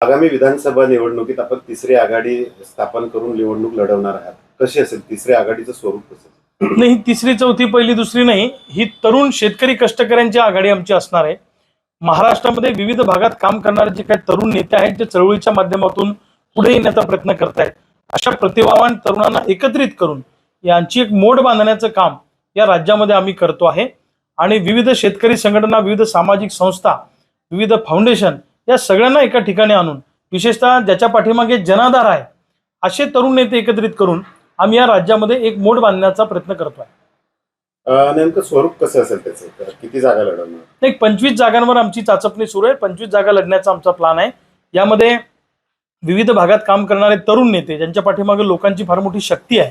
आगामी विधानसभा निवडणुकीत आपण तिसरी आघाडी स्थापन करून निवडणूक लढवणार आहात. कशी असेल? तिसऱ्या आघाडीचं स्वरूप कसं नाही तिसरी चौथी पहिली दुसरी नाही. ही तरुण शेतकरी कष्टकऱ्यांची आघाडी आमची असणार आहे. महाराष्ट्रामध्ये विविध भागात काम करणारे जे काही तरुण नेते आहेत जे चळवळीच्या माध्यमातून पुढे येण्याचा प्रयत्न करतायत अशा प्रतिभावान तरुणांना एकत्रित करून यांची एक मोड बांधण्याचं काम या राज्यामध्ये आम्ही करतो आहे. आणि विविध शेतकरी संघटना विविध सामाजिक संस्था विविध फाउंडेशन या सगळ्यांना एका ठिकाणी आणून विशेषतः ज्याच्या पाठीमागे जनाधार आहे असे तरुण नेते एकत्रित करून आम्ही या राज्यामध्ये एक मोड बांधण्याचा प्रयत्न करतोय. अं, नेमकं स्वरूप कसं असेल त्याचं? किती जागा लढवणार? एक पंचवीस जागांवर आमची चाचपणी सुरू आहे. पंचवीस जागा लढण्याचा आमचा प्लान आहे. यामध्ये विविध भागात काम करणारे तरुण नेते ज्यांच्या पाठीमागे लोकांची फार मोठी शक्ती आहे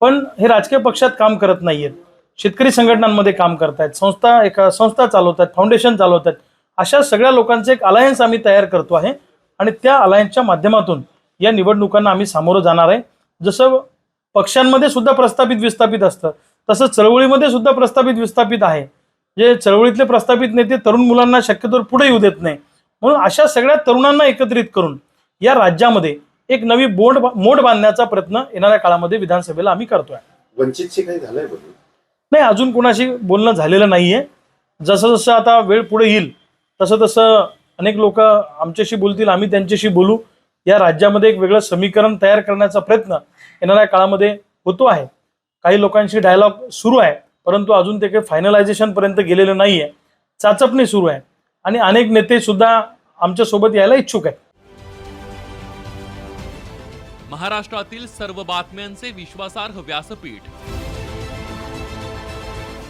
पण हे राजकीय पक्षात काम करत नाहीयेत. शेतकरी संघटनांमध्ये काम करतायत संस्था एका संस्था चालवतात फाउंडेशन चालवतात अशा सगळ्या लोकांचे एक अलायन्स आम्ही तयार करतो आहे. आणि त्या अलायन्सच्या माध्यमातून या निवडणुकांना आम्ही सामोरं जाणार आहे. जसं पक्षांमध्ये सुद्धा प्रस्थापित विस्थापित असतं. तसं चळवळीमध्ये सुद्धा प्रस्थापित विस्थापित आहे. जे चळवळीतले प्रस्थापित नेते तरुण मुलांना शक्यतोवर पुढे येऊ देत नाही. म्हणून अशा सगळ्या तरुणांना एकत्रित करून या राज्यामध्ये एक नवी बोर्ड मोड बांधण्याचा प्रयत्न येणाऱ्या काळामध्ये विधानसभेला आम्ही करतोय. वंचितशी काही झालंय नाही अजून कोणाशी बोलणं झालेलं नाहीये. जसं जसं आता वेळ पुढे येईल तसं तसं अनेक लोक आमच्याशी बोलतील आम्ही त्यांच्याशी बोलू. या राज्यामध्ये एक वेगळं समीकरण तयार करण्याचा प्रयत्न येणाऱ्या काळामध्ये होतो आहे. काही लोकांशी डायलॉग सुरू आहे परंतु अजून ते काही फायनलायझेशनपर्यंत गेलेलं नाही आहे चाचपणी सुरू आहे आणि अनेक नेते सुद्धा आमच्यासोबत यायला इच्छुक आहेत. महाराष्ट्रातील सर्व बातम्यांचे विश्वासार्ह व्यासपीठ